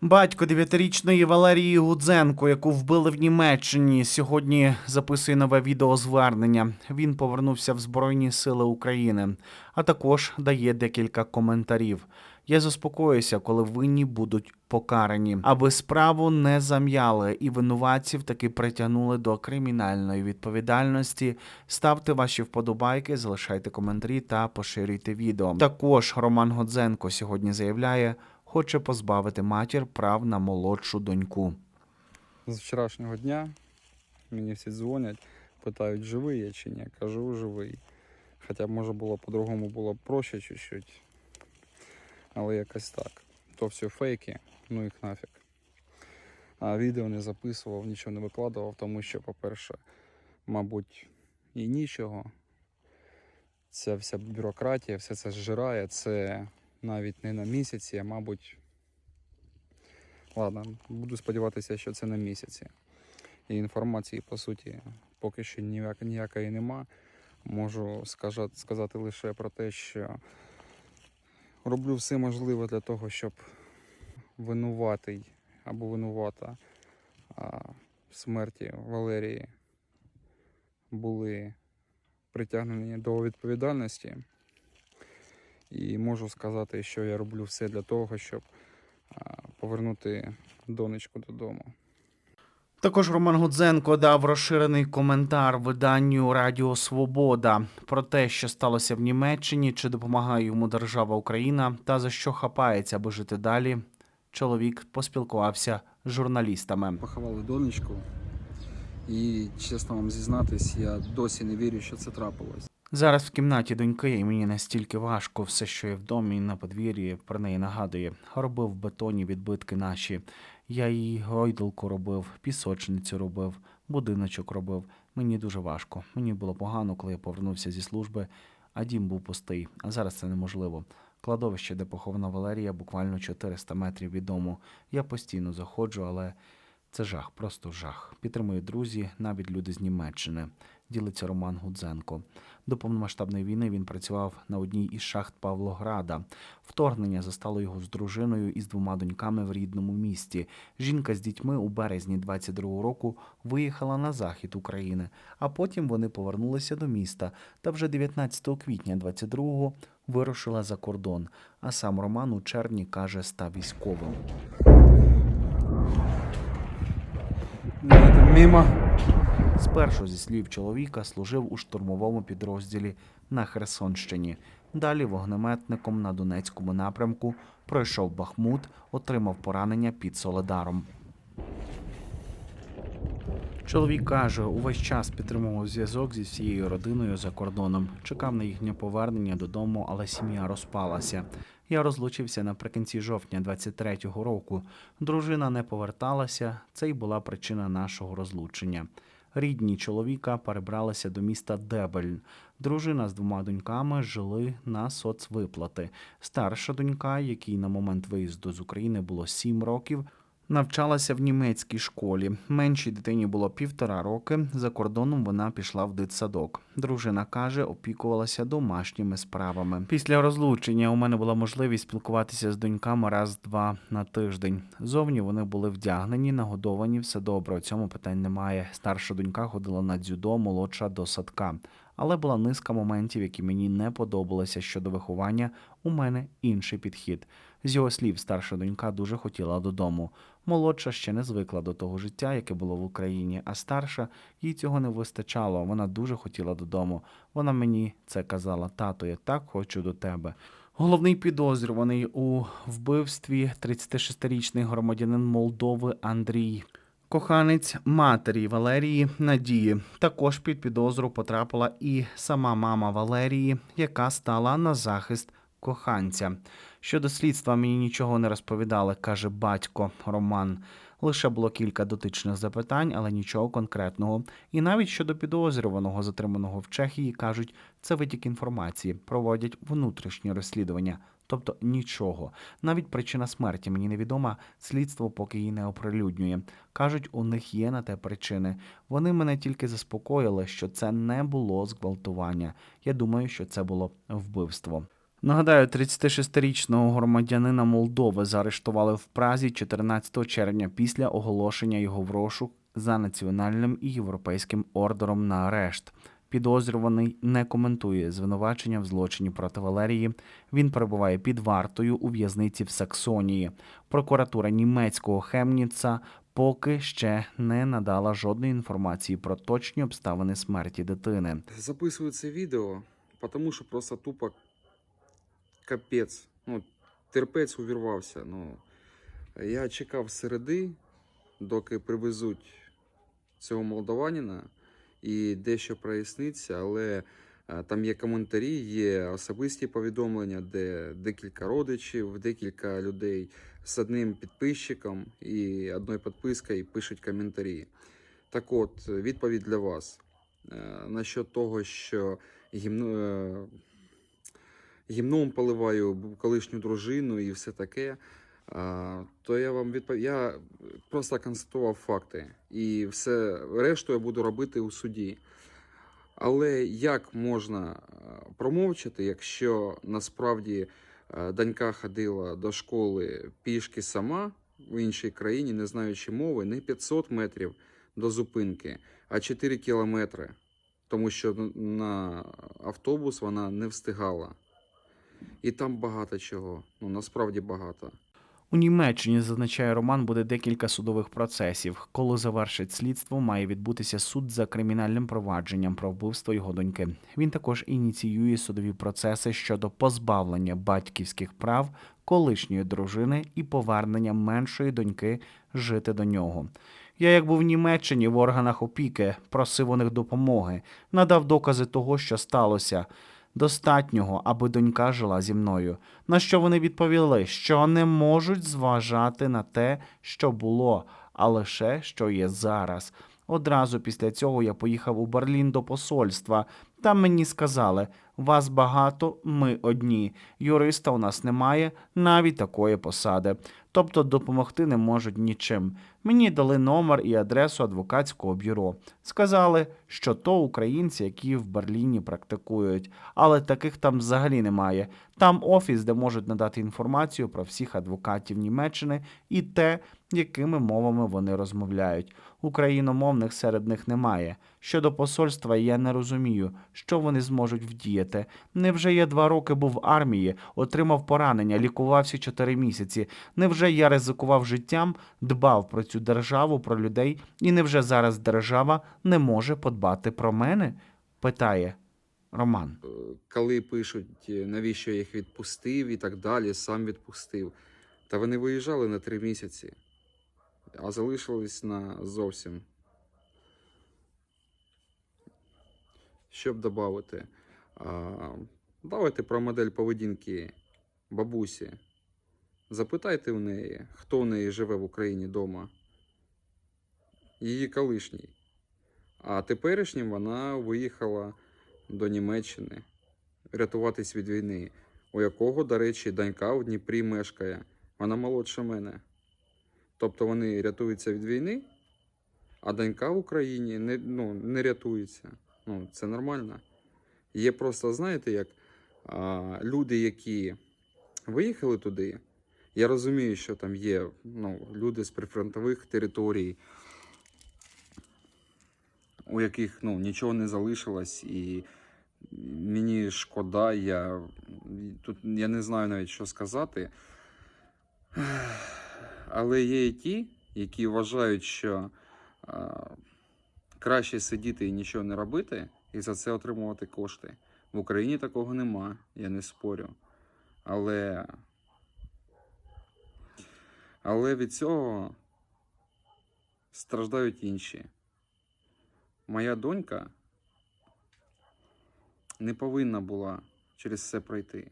Батько дев'ятирічної Валерії Гудзенко, яку вбили в Німеччині, сьогодні записує нове відеозвернення. Він повернувся в Збройні Сили України, а також дає декілька коментарів. Я заспокоюся, коли винні будуть покарані, аби справу не зам'яли і винуватців таки притягнули до кримінальної відповідальності. Ставте ваші вподобайки, залишайте коментарі та поширюйте відео. Також Роман Годзенко сьогодні заявляє, хоче позбавити матір прав на молодшу доньку. З вчорашнього дня мені всі дзвонять, питають, живий я чи ні. Кажу, живий. Хоча може було по-другому було б проще чуть-чуть. Але якось так. То все фейки, ну їх нафіг. А відео не записував, нічого не викладував, тому що, по-перше, мабуть, і нічого. Ця вся бюрократія, все це зжирає, це навіть не на місяці, а мабуть, Ладно, буду сподіватися, що це на місяці. І інформації, по суті, поки що ніяк, ніякої нема. Можу скажа- сказати лише про те, що роблю все можливе для того, щоб винуватий або винувата а, смерті Валерії були притягнені до відповідальності. І можу сказати, що я роблю все для того, щоб повернути донечку додому. Також Роман Гудзенко дав розширений коментар виданню Радіо Свобода про те, що сталося в Німеччині, чи допомагає йому держава Україна, та за що хапається, аби жити далі. Чоловік поспілкувався з журналістами. Поховали донечку, і чесно вам зізнатись, я досі не вірю, що це трапилось. Зараз в кімнаті доньки, і мені настільки важко все, що є в домі на подвір'ї, про неї нагадує. Робив в бетоні відбитки наші. Я їй гойдалку робив, пісочницю робив, будиночок робив. Мені дуже важко. Мені було погано, коли я повернувся зі служби, а дім був пустий. А зараз це неможливо. Кладовище, де похована Валерія, буквально 400 метрів від дому. Я постійно заходжу, але це жах, просто жах. Підтримують друзі, навіть люди з Німеччини. Ділиться Роман Гудзенко. До повномасштабної війни він працював на одній із шахт Павлограда. Вторгнення застало його з дружиною і з двома доньками в рідному місті. Жінка з дітьми у березні 22-го року виїхала на захід України, а потім вони повернулися до міста. Та вже 19 квітня 22-го вирушила за кордон. А сам Роман у червні каже, став військовим. Мімо. Спершу, зі слів чоловіка, служив у штурмовому підрозділі на Херсонщині. Далі вогнеметником на Донецькому напрямку пройшов Бахмут, отримав поранення під Соледаром. Чоловік каже, увесь час підтримував зв'язок зі всією родиною за кордоном. Чекав на їхнє повернення додому, але сім'я розпалася. Я розлучився наприкінці жовтня 23-го року. Дружина не поверталася. Це й була причина нашого розлучення. Рідні чоловіка перебралися до міста Дебельн. Дружина з двома доньками жили на соцвиплати. Старша донька, якій на момент виїзду з України було сім років, навчалася в німецькій школі. Меншій дитині було півтора роки. За кордоном вона пішла в дитсадок. Дружина каже, опікувалася домашніми справами. Після розлучення у мене була можливість спілкуватися з доньками раз-два на тиждень. Зовні вони були вдягнені, нагодовані, все добре. У цьому питань немає. Старша донька ходила на дзюдо, молодша до садка. Але була низка моментів, які мені не подобалися щодо виховання. У мене інший підхід. З його слів, старша донька дуже хотіла додому. Молодша ще не звикла до того життя, яке було в Україні, а старша їй цього не вистачало. Вона дуже хотіла додому. Вона мені це казала: тато, я так хочу до тебе. Головний підозрюваний у вбивстві 36-річний громадянин Молдови Андрій. Коханець матері Валерії Надії також під підозру потрапила і сама мама Валерії, яка стала на захист коханця. Щодо слідства мені нічого не розповідали, каже батько Роман. Лише було кілька дотичних запитань, але нічого конкретного. І навіть щодо підозрюваного, затриманого в Чехії, кажуть, це витік інформації, проводять внутрішнє розслідування. Тобто нічого. Навіть причина смерті мені невідома, слідство поки її не оприлюднює. Кажуть, у них є на те причини. Вони мене тільки заспокоїли, що це не було зґвалтування. Я думаю, що це було вбивство. Нагадаю, 36-річного громадянина Молдови заарештували в Празі 14 червня після оголошення його в розшук за національним і європейським ордером на арешт. Підозрюваний не коментує звинувачення в злочині проти Валерії. Він перебуває під вартою у в'язниці в Саксонії. Прокуратура німецького Хемніца поки ще не надала жодної інформації про точні обставини смерті дитини. Записую це відео, тому що просто тупо капець. Ну, терпець увірвався. Ну, я чекав середи, доки привезуть цього молдаванина і дещо проясниться, але е, там є коментарі, є особисті повідомлення, де декілька родичів, декілька людей з одним підписчиком і одною підпискою пишуть коментарі. Так от, відповідь для вас. Е, Насчет того, що гімно, е, гімном поливаю колишню дружину і все таке, то я вам відповів. Я просто констатував факти. І все решту я буду робити у суді. Але як можна е, промовчати, якщо насправді е, донька ходила до школи пішки сама в іншій країні, не знаючи мови, не 500 метрів до зупинки, а 4 кілометри, тому що на автобус вона не встигала. І там багато чого. Ну насправді багато. У Німеччині зазначає Роман буде декілька судових процесів. Коли завершить слідство, має відбутися суд за кримінальним провадженням про вбивство його доньки. Він також ініціює судові процеси щодо позбавлення батьківських прав колишньої дружини і повернення меншої доньки жити до нього. Я, як був в Німеччині в органах опіки, просив у них допомоги, надав докази того, що сталося. Достатнього, аби донька жила зі мною. На що вони відповіли, що не можуть зважати на те, що було, а лише що є зараз. Одразу після цього я поїхав у Берлін до посольства. Там мені сказали: вас багато, ми одні. Юриста у нас немає, навіть такої посади. Тобто допомогти не можуть нічим. Мені дали номер і адресу адвокатського бюро. Сказали, що то українці, які в Берліні практикують, але таких там взагалі немає. Там офіс, де можуть надати інформацію про всіх адвокатів Німеччини і те, якими мовами вони розмовляють. Україномовних серед них немає. Щодо посольства, я не розумію, що вони зможуть вдіяти. Невже я два роки був в армії, отримав поранення, лікувався чотири місяці. Невже я ризикував життям, дбав про цю державу, про людей, і невже зараз держава не може подбати про мене? питає Роман. Е, Коли пишуть, е, навіщо я їх відпустив і так далі, сам відпустив. Та вони виїжджали на три місяці, а залишились на зовсім. Щоб додати, давайте про модель поведінки бабусі. Запитайте у неї, хто в неї живе в Україні вдома. Її колишній. А теперішнім вона виїхала до Німеччини рятуватись від війни, у якого, до речі, донька в Дніпрі мешкає. Вона молодша мене. Тобто вони рятуються від війни, а донька в Україні не, ну, не рятується. Ну, це нормально. Є просто, знаєте, як а, люди, які виїхали туди. Я розумію, що там є ну, люди з прифронтових територій, у яких ну, нічого не залишилось, і мені шкода, я тут я не знаю навіть, що сказати. Але є і ті, які вважають, що а, краще сидіти і нічого не робити, і за це отримувати кошти. В Україні такого нема, я не спорю. Але, але від цього страждають інші. Моя донька не повинна була через це пройти.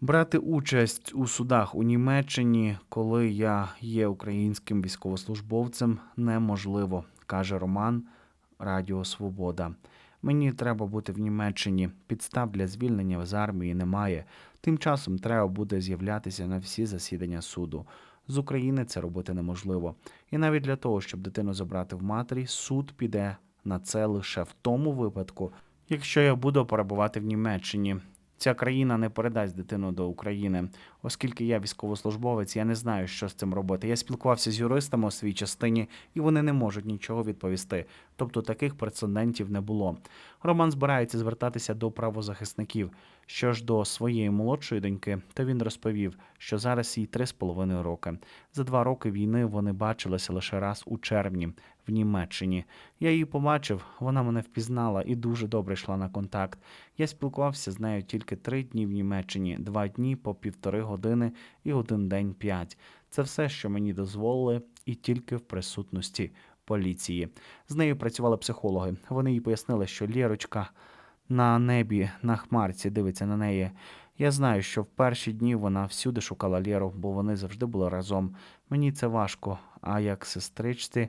Брати участь у судах у Німеччині, коли я є українським військовослужбовцем, неможливо, каже Роман Радіо Свобода. Мені треба бути в Німеччині. Підстав для звільнення з армії немає. Тим часом треба буде з'являтися на всі засідання суду. З України це робити неможливо. І навіть для того, щоб дитину забрати в матері, суд піде на це лише в тому випадку, якщо я буду перебувати в Німеччині. Ця країна не передасть дитину до України. Оскільки я військовослужбовець, я не знаю, що з цим робити. Я спілкувався з юристами у своїй частині, і вони не можуть нічого відповісти. Тобто таких прецедентів не було. Роман збирається звертатися до правозахисників. Що ж до своєї молодшої доньки, то він розповів, що зараз їй три з половиною роки. За два роки війни вони бачилися лише раз у червні в Німеччині. Я її побачив, вона мене впізнала і дуже добре йшла на контакт. Я спілкувався з нею тільки три дні в Німеччині, два дні по півтори години і один день п'ять. Це все, що мені дозволили, і тільки в присутності поліції. З нею працювали психологи. Вони їй пояснили, що Лєрочка на небі, на хмарці дивиться на неї. Я знаю, що в перші дні вона всюди шукала Лєру, бо вони завжди були разом. Мені це важко, а як сестричці,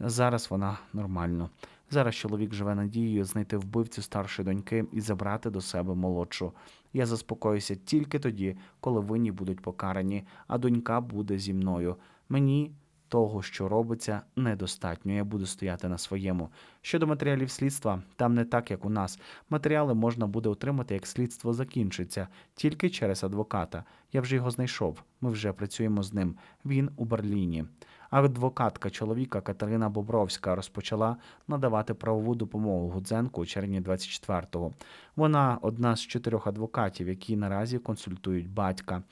зараз вона нормально. Зараз чоловік живе надією знайти вбивцю старшої доньки і забрати до себе молодшу. Я заспокоюся тільки тоді, коли винні будуть покарані, а донька буде зі мною. Мені того, що робиться, недостатньо. Я буду стояти на своєму. Щодо матеріалів слідства, там не так, як у нас. Матеріали можна буде отримати, як слідство закінчиться, тільки через адвоката. Я вже його знайшов. Ми вже працюємо з ним. Він у Берліні. Адвокатка чоловіка Катерина Бобровська розпочала надавати правову допомогу Гудзенку у червні 24-го. Вона одна з чотирьох адвокатів, які наразі консультують батька.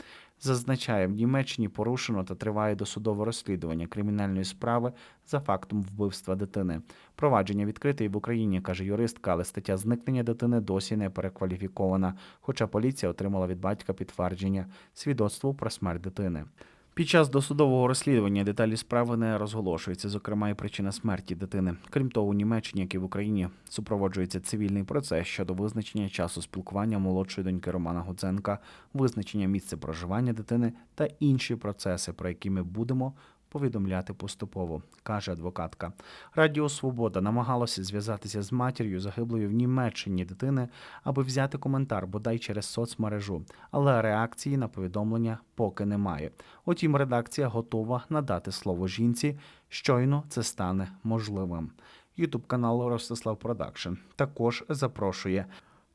Зазначає, в Німеччині порушено та триває досудове розслідування кримінальної справи за фактом вбивства дитини. Провадження відкрите і в Україні, каже юристка, але стаття зникнення дитини досі не перекваліфікована, хоча поліція отримала від батька підтвердження свідоцтву про смерть дитини. Під час досудового розслідування деталі справи не розголошуються, зокрема і причина смерті дитини. Крім того, у Німеччині, як і в Україні, супроводжується цивільний процес щодо визначення часу спілкування молодшої доньки Романа Гудзенка, визначення місця проживання дитини та інші процеси, про які ми будемо повідомляти поступово, каже адвокатка. Радіо Свобода намагалося зв'язатися з матір'ю загиблої в Німеччині дитини, аби взяти коментар бодай через соцмережу, але реакції на повідомлення поки немає. Утім, редакція готова надати слово жінці, щойно це стане можливим. Ютуб канал Ростислав Продакшн також запрошує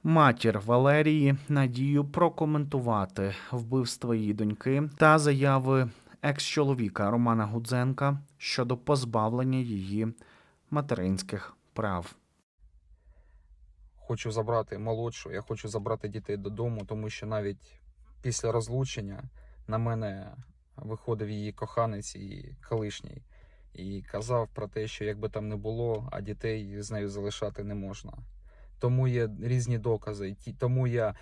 матір Валерії Надію прокоментувати вбивство її доньки та заяви екс-чоловіка Романа Гудзенка щодо позбавлення її материнських прав. Хочу забрати молодшу, я хочу забрати дітей додому, тому що навіть після розлучення на мене виходив її коханець і колишній. І казав про те, що як би там не було, а дітей з нею залишати не можна. Тому є різні докази. Тому я,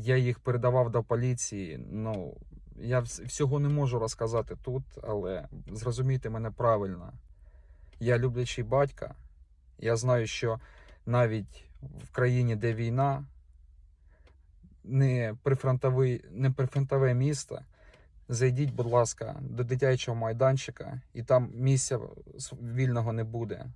я їх передавав до поліції. Ну, я вс- всього не можу розказати тут, але зрозумійте мене правильно. Я люблячий батька. Я знаю, що навіть в країні, де війна, не прифронтовий, не прифронтове місто. Зайдіть, будь ласка, до дитячого майданчика, і там місця вільного не буде.